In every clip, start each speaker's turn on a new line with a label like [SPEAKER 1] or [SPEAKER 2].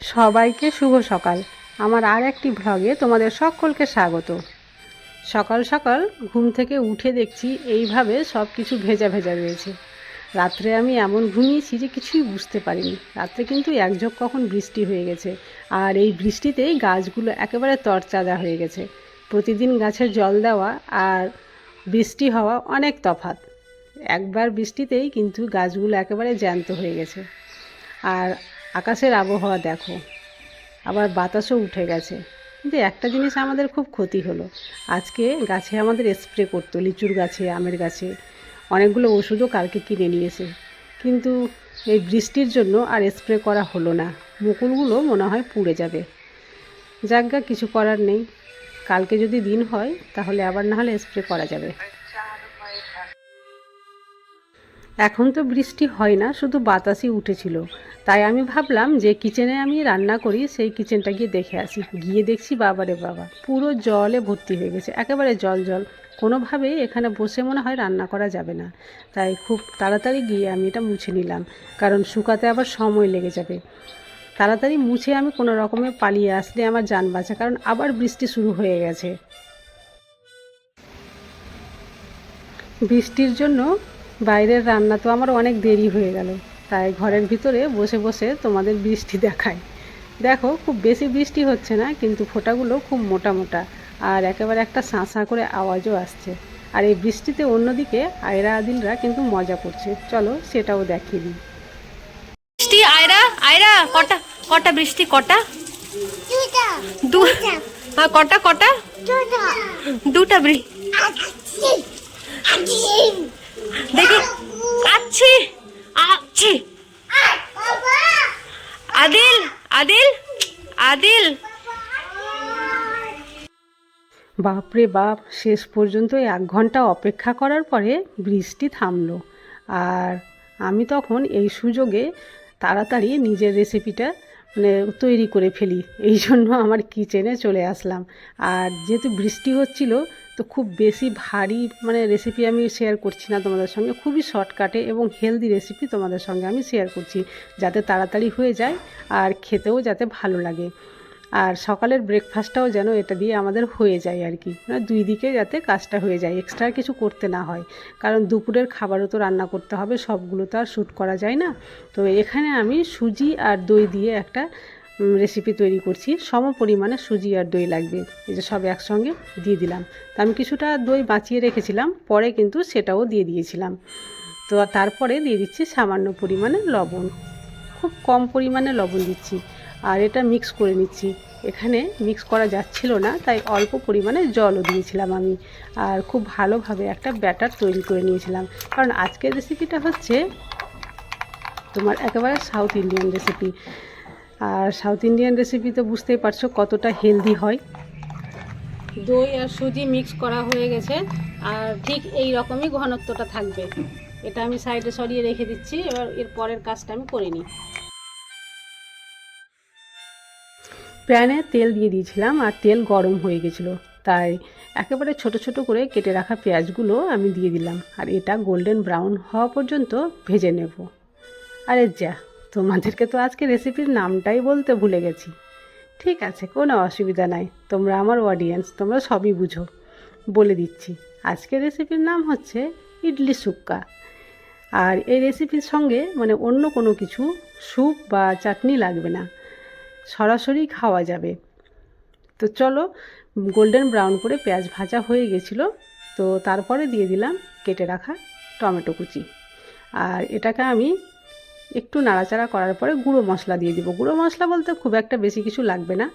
[SPEAKER 1] সবাইকে শুভ সকাল। আমার আর একটি ভ্লগে তোমাদের সকলকে স্বাগত। সকাল সকাল ঘুম থেকে উঠে দেখছি এইভাবে সব কিছু ভেজা ভেজা রয়েছে। রাত্রে আমি এমন ঘুমিয়েছি যে কিছুই বুঝতে পারিনি। রাত্রে কিন্তু একঝোঁক কখন বৃষ্টি হয়ে গেছে। আর এই বৃষ্টিতেই গাছগুলো একেবারে তরচাজা হয়ে গেছে। প্রতিদিন গাছের জল দেওয়া আর বৃষ্টি হওয়া অনেক তফাৎ। একবার বৃষ্টিতেই কিন্তু গাছগুলো একেবারে জ্যান্ত হয়ে গেছে। আর আকাশের আবহাওয়া দেখো। আবার বাতাসও উঠে গেছে। কিন্তু একটা জিনিস আমাদের খুব ক্ষতি হলো। আজকে গাছে আমাদের স্প্রে করতো, লিচুর গাছে, আমের গাছে। অনেকগুলো ওষুধও কালকে কিনে নিয়েছে কিন্তু এই বৃষ্টির জন্য আর স্প্রে করা হলো না। মুকুলগুলো মনে হয় পুড়ে যাবে। যাজ্ঞা কিছু করার নেই। কালকে যদি দিন হয়, তাহলে আবার না হলে স্প্রে করা যাবে। এখন তো বৃষ্টি হয় না, শুধু বাতাসই উঠেছিল। তাই আমি ভাবলাম যে কিচেনে আমি রান্না করি, সেই কিচেনটা গিয়ে দেখে আসি। গিয়ে দেখছি বাবারে বাবা, পুরো জলে ভর্তি হয়ে গেছে, একেবারে জল জল। কোনোভাবেই এখানে বসে মনে হয় রান্না করা যাবে না। তাই খুব তাড়াতাড়ি গিয়ে আমি এটা মুছে নিলাম, কারণ শুকাতে আবার সময় লেগে যাবে। তাড়াতাড়ি মুছে আমি কোনো রকমে পালিয়ে আসলে আমার যান বাঁচা, কারণ আবার বৃষ্টি শুরু হয়ে গেছে। বৃষ্টির জন্য বাইরের রান্না তো আমার অনেক দেরি হয়ে গেল। তাই ঘরের ভিতরে বসে বসে তোমাদের বৃষ্টি দেখায় দেখো খুব বেশি বৃষ্টি হচ্ছে না কিন্তু ফোঁটাগুলো খুব মোটা মোটা আর একেবারে একটা সাঁ সাঁ করে আওয়াজও আসছে। আর এই বৃষ্টিতে অন্যদিকে আয়রা আদিলরা কিন্তু মজা করছে। চলো সেটাও দেখিয়ে দিই।
[SPEAKER 2] বৃষ্টি আয়রা আয়রা কটা কটা বৃষ্টি কটা? হ্যাঁ কটা কটা?
[SPEAKER 3] দুটা।
[SPEAKER 2] বৃষ্টি
[SPEAKER 3] আছি আছি
[SPEAKER 2] দেখি। আচ্ছি। আচ্ছি। আদিল আদিল আদিল।
[SPEAKER 1] বাপরে বাপ, শেষ পর্যন্ত এক ঘণ্টা অপেক্ষা করার পরে বৃষ্টি থামলো। আর আমি তখন এই সুযোগে তাড়াতাড়ি নিজের রেসিপিটা মানে তৈরি করে ফেলি। এই জন্য আমার কিচেনে চলে আসলাম। আর যেহেতু বৃষ্টি হচ্ছিল, তো খুব বেশি ভারী মানে রেসিপি আমি শেয়ার করছি না তোমাদের সঙ্গে। খুবই শর্টকাটে এবং হেলদি রেসিপি তোমাদের সঙ্গে আমি শেয়ার করছি, যাতে তাড়াতাড়ি হয়ে যায় আর খেতেও যাতে ভালো লাগে। আর সকালের ব্রেকফাস্টটাও যেন এটা দিয়ে আমাদের হয়ে যায় আর কি। মানে দুই দিকে যাতে কাজটা হয়ে যায় এক্সট্রা কিছু করতে না হয়। কারণ দুপুরের খাবারও তো রান্না করতে হবে, সবগুলো তো আর শ্যুট করা যায় না। তো এখানে আমি সুজি আর দই দিয়ে একটা রেসিপি তৈরি করছি। সম পরিমাণে সুজি আর দই লাগবে। এই যে সব একসঙ্গে দিয়ে দিলাম। তো আমি কিছুটা দই বাঁচিয়ে রেখেছিলাম, পরে কিন্তু সেটাও দিয়ে দিয়েছিলাম। তো তারপরে দিয়ে দিচ্ছি সামান্য পরিমাণে লবণ। খুব কম পরিমাণে লবণ দিচ্ছি। আর এটা মিক্স করে নিচ্ছি। এখানে মিক্স করা যাচ্ছিল না, তাই অল্প পরিমাণে জলও দিয়েছিলাম আমি। আর খুব ভালোভাবে একটা ব্যাটার তৈরি করে নিয়েছিলাম। কারণ আজকের রেসিপিটা হচ্ছে তোমার একেবারে সাউথ ইন্ডিয়ান রেসিপি আর সাউথ ইন্ডিয়ান রেসিপি তো বুঝতেই পারছ কতটা হেলদি হয়। দই আর সুজি মিক্স করা হয়ে গেছে। আর ঠিক এই রকমই ঘনত্বটা থাকবে। এটা আমি সাইডে সরিয়ে রেখে দিচ্ছি, এবার এর পরের কাজটা আমি করে নিই। প্যানে তেল দিয়ে দিয়েছিলাম আর তেল গরম হয়ে গেছিল। তাই একেবারে ছোট ছোট করে কেটে রাখা পেঁয়াজগুলো আমি দিয়ে দিলাম। আর এটা গোল্ডেন ব্রাউন হওয়া পর্যন্ত ভেজে নেব। আরে যা, তোমাদেরকে তো আজকে রেসিপির নামটাই বলতে ভুলে গেছি। ঠিক আছে, কোনো অসুবিধা নাই। তোমরা আমার অডিয়েন্স তোমরা সবই বুঝো। বলে দিচ্ছি আজকের রেসিপির নাম হচ্ছে ইডলি সুক্কা। আর এই রেসিপির সঙ্গে মানে অন্য কোনো কিছু, স্যুপ বা চাটনি লাগবে না। সরাসরি খাওয়া যাবে। তো চলো গোল্ডেন ব্রাউন করে পেঁয়াজ ভাজা হয়ে গেছিল। তো তারপরে দিয়ে দিলাম কেটে রাখা টমেটো কুচি। আর এটাকে আমি একটু নাড়াচাড়া করার পরে গুঁড়ো মশলা দিয়ে দিব। গুঁড়ো মশলা বলতে খুব একটা বেশি কিছু লাগবে না।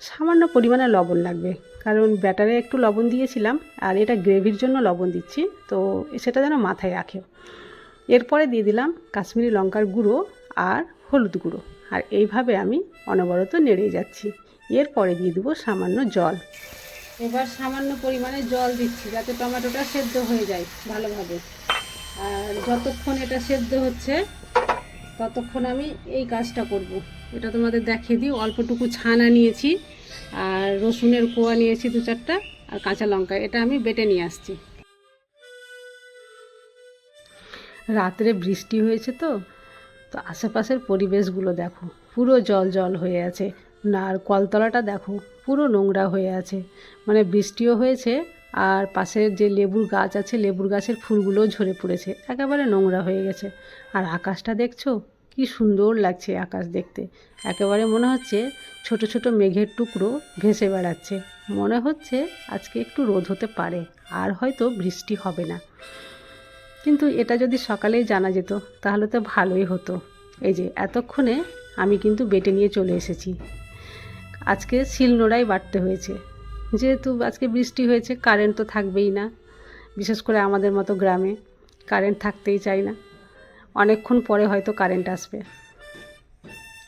[SPEAKER 1] সামান্য পরিমাণে লবণ লাগবে। কারণ ব্যাটারে একটু লবণ দিয়েছিলাম আর এটা গ্রেভির জন্য লবণ দিচ্ছি। তো সেটা যেন মাথায় রাখে। এরপরে দিয়ে দিলাম কাশ্মীরি লঙ্কার গুঁড়ো আর হলুদ গুঁড়ো। আর এইভাবে আমি অনবরত নেড়ে যাচ্ছি। এরপরে দিয়ে দেবো সামান্য জল। এবার সামান্য পরিমাণে জল দিচ্ছি যাতে টমেটোটা সেদ্ধ হয়ে যায় ভালোভাবে। আর যতক্ষণ এটা সেদ্ধ হচ্ছে, ততক্ষণ আমি এই কাজটা করব। এটা তোমাদের দেখিয়ে দিই। অল্পটুকু ছানা নিয়েছি আর রসুনের কোয়া নিয়েছি দু চারটা আর কাঁচা লঙ্কা। এটা আমি বেটে নিয়ে আসছি। রাত্রে বৃষ্টি হয়েছে তো তো আশেপাশের পরিবেশগুলো দেখো। পুরো জল জল হয়ে আছে। না আর কলতলাটা দেখো, পুরো নোংরা হয়ে আছে। মানে বৃষ্টিও হয়েছে আর পাশের যে লেবুর গাছ আছে, লেবুর গাছের ফুলগুলোও ঝরে পড়েছে। একেবারে নোংরা হয়ে গেছে। আর আকাশটা দেখছ? কি সুন্দর লাগছে আকাশ দেখতে। একেবারে মনে হচ্ছে ছোট ছোট মেঘের টুকরো ভেসে বেড়াচ্ছে। মনে হচ্ছে আজকে একটু রোদ হতে পারে, আর হয়তো বৃষ্টি হবে না। কিন্তু এটা যদি সকালেই জানা যেত, তাহলে তো ভালোই হতো। এই যে, এতক্ষণে আমি কিন্তু বেটে নিয়ে চলে এসেছি। আজকে শিলনোড়াই বাটতে হয়েছে। যেহেতু আজকে বৃষ্টি হয়েছে কারেন্ট তো থাকবেই না। বিশেষ করে আমাদের মতো গ্রামে কারেন্ট থাকতেই চাই না। অনেকক্ষণ পরে হয়তো কারেন্ট আসবে।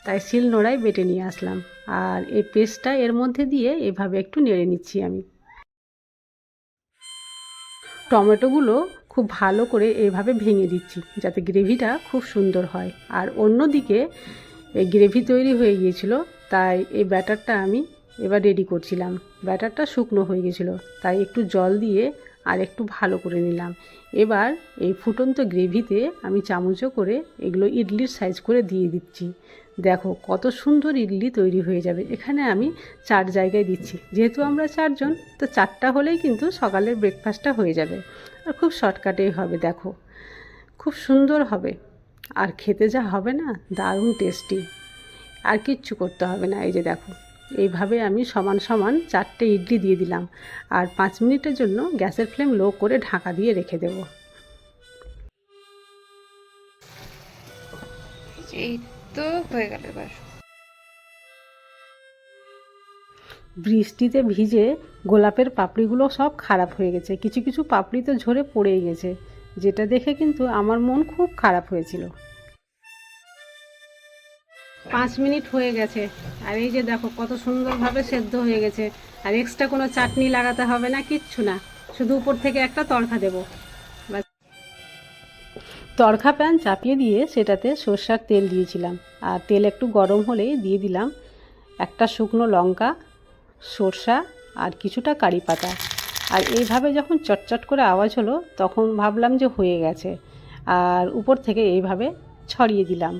[SPEAKER 1] তাই শিল শিলনোড়াই বেটে নিয়ে আসলাম। আর এই পেস্টটা এর মধ্যে দিয়ে এভাবে একটু নেড়ে নিচ্ছি আমি। টমেটোগুলো খুব ভালো করে এইভাবে ভেঙে দিচ্ছি, যাতে গ্রেভিটা খুব সুন্দর হয়। আর অন্যদিকে গ্রেভি তৈরি হয়ে গিয়েছিল, তাই এই ব্যাটারটা আমি এবার রেডি করছিলাম। ব্যাটারটা শুকনো হয়ে গেছিল তাই একটু জল দিয়ে আর একটু ভালো করে নিলাম। এবার এই ফুটন্ত গ্রেভিতে আমি চামচও করে এগুলো ইডলির সাইজ করে দিয়ে দিচ্ছি। দেখো, কত সুন্দর ইডলি তৈরি হয়ে যাবে। এখানে আমি চার জায়গায় দিচ্ছি। যেহেতু আমরা চারজন, তো চারটা হলেই কিন্তু সকালের ব্রেকফাস্টটা হয়ে যাবে। আর খুব শর্টকাটেই হবে, দেখো। খুব সুন্দর হবে। আর খেতে যা হবে না, দারুণ টেস্টি আর কিচ্ছু করতে হবে না, এই যে দেখো। এইভাবে আমি সমান সমান চারটে ইডলি দিয়ে দিলাম। আর পাঁচ মিনিটের জন্য গ্যাসের ফ্লেম লো করে ঢাকা দিয়ে রেখে দেবো।
[SPEAKER 2] এই তো হয়ে গেল এবার।
[SPEAKER 1] বৃষ্টিতে ভিজে গোলাপের পাপড়িগুলো সব খারাপ হয়ে গেছে। কিছু কিছু পাপড়ি তো ঝরে পড়েই গেছে। যেটা দেখে কিন্তু আমার মন খুব খারাপ হয়েছিল। পাঁচ মিনিট হয়ে গেছে। আর এই যে দেখো, কত সুন্দরভাবে সেদ্ধ হয়ে গেছে। আর এক্সট্রা কোনো চাটনি লাগাতে হবে না, কিচ্ছু না। শুধু উপর থেকে একটা তড়কা দেবো। তড়কা প্যান চাপিয়ে দিয়ে সেটাতে সর্ষার তেল দিয়েছিলাম। আর তেল একটু গরম হলেই দিয়ে দিলাম একটা শুকনো লঙ্কা, সর্ষা আর কিছুটা কারি পাতা। আর এইভাবে যখন চটচট করে আওয়াজ হলো তখন ভাবলাম যে হয়ে গেছে। আর উপর থেকে এইভাবে ছড়িয়ে দিলাম।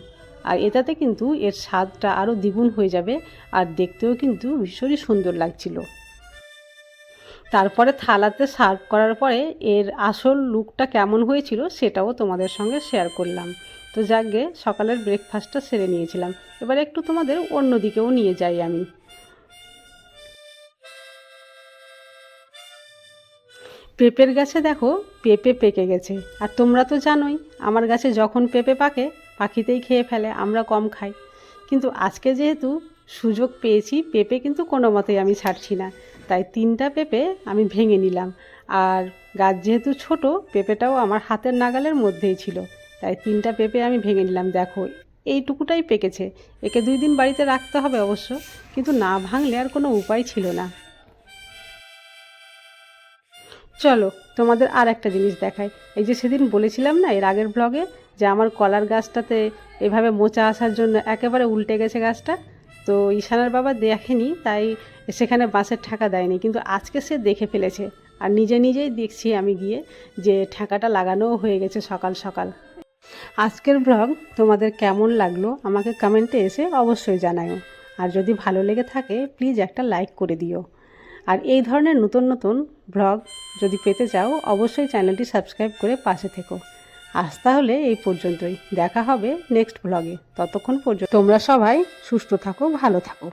[SPEAKER 1] আর এটাতে কিন্তু এর স্বাদটা আরও দ্বিগুণ হয়ে যাবে আর দেখতেও কিন্তু ভীষণই সুন্দর লাগছিল। তারপরে থালাতে সার্ভ করার পরে এর আসল লুকটা কেমন হয়েছিল সেটাও তোমাদের সঙ্গে শেয়ার করলাম। তো যাকে সকালের ব্রেকফাস্টটা সেরে নিয়েছিলাম। এবার একটু তোমাদের অন্য দিকেও নিয়ে যাই আমি। পেঁপের গাছে দেখো, পেঁপে পেকে গেছে। আর তোমরা তো জানোই, আমার গাছে যখন পেঁপে পাকে, পাখিতেই খেয়ে ফেলে, আমরা কম খাই। কিন্তু আজকে যেহেতু সুযোগ পেয়েছি, পেঁপে কিন্তু কোনো মতেই আমি ছাড়ছি না। তাই তিনটা পেঁপে আমি ভেঙে নিলাম। আর গাছ যেহেতু ছোট, পেঁপেটাও আমার হাতের নাগালের মধ্যেই ছিল। তাই তিনটা পেঁপে আমি ভেঙে নিলাম, দেখো। এইটুকুটাই পেকেছে। একে দুই দিন বাড়িতে রাখতে হবে অবশ্য, কিন্তু না ভাঙলে আর কোনো উপায় ছিল না। চলো, তোমাদের আর একটা জিনিস দেখাই। এই যে সেদিন বলেছিলাম না, এর আগের ব্লগে যে আমার কলার গাছটাতে এভাবে মোচা আসার জন্য একেবারে উল্টে গেছে গাছটা? তো ঈশানার বাবা দেখেনি, তাই সেখানে বাঁশের ঠাকা দেয়নি। কিন্তু আজকে সে দেখে ফেলেছে। আর নিজে নিজেই দেখছি আমি গিয়ে যে ঠাকাটা লাগানোও হয়ে গেছে সকাল সকাল। আজকের ব্লগ তোমাদের কেমন লাগল আমাকে কমেন্টে এসে অবশ্যই জানাও আর যদি ভালো লেগে থাকে, প্লিজ একটা লাইক করে দিও। আর এই ধরনের নতুন নতুন ব্লগ যদি পেতে চাও, অবশ্যই চ্যানেলটি সাবস্ক্রাইব করে পাশে থেকো। আজ তাহলে এই পর্যন্তই। দেখা হবে নেক্সট ব্লগে ততক্ষণ পর্যন্ত তোমরা সবাই সুস্থ থাকো, ভালো থাকো।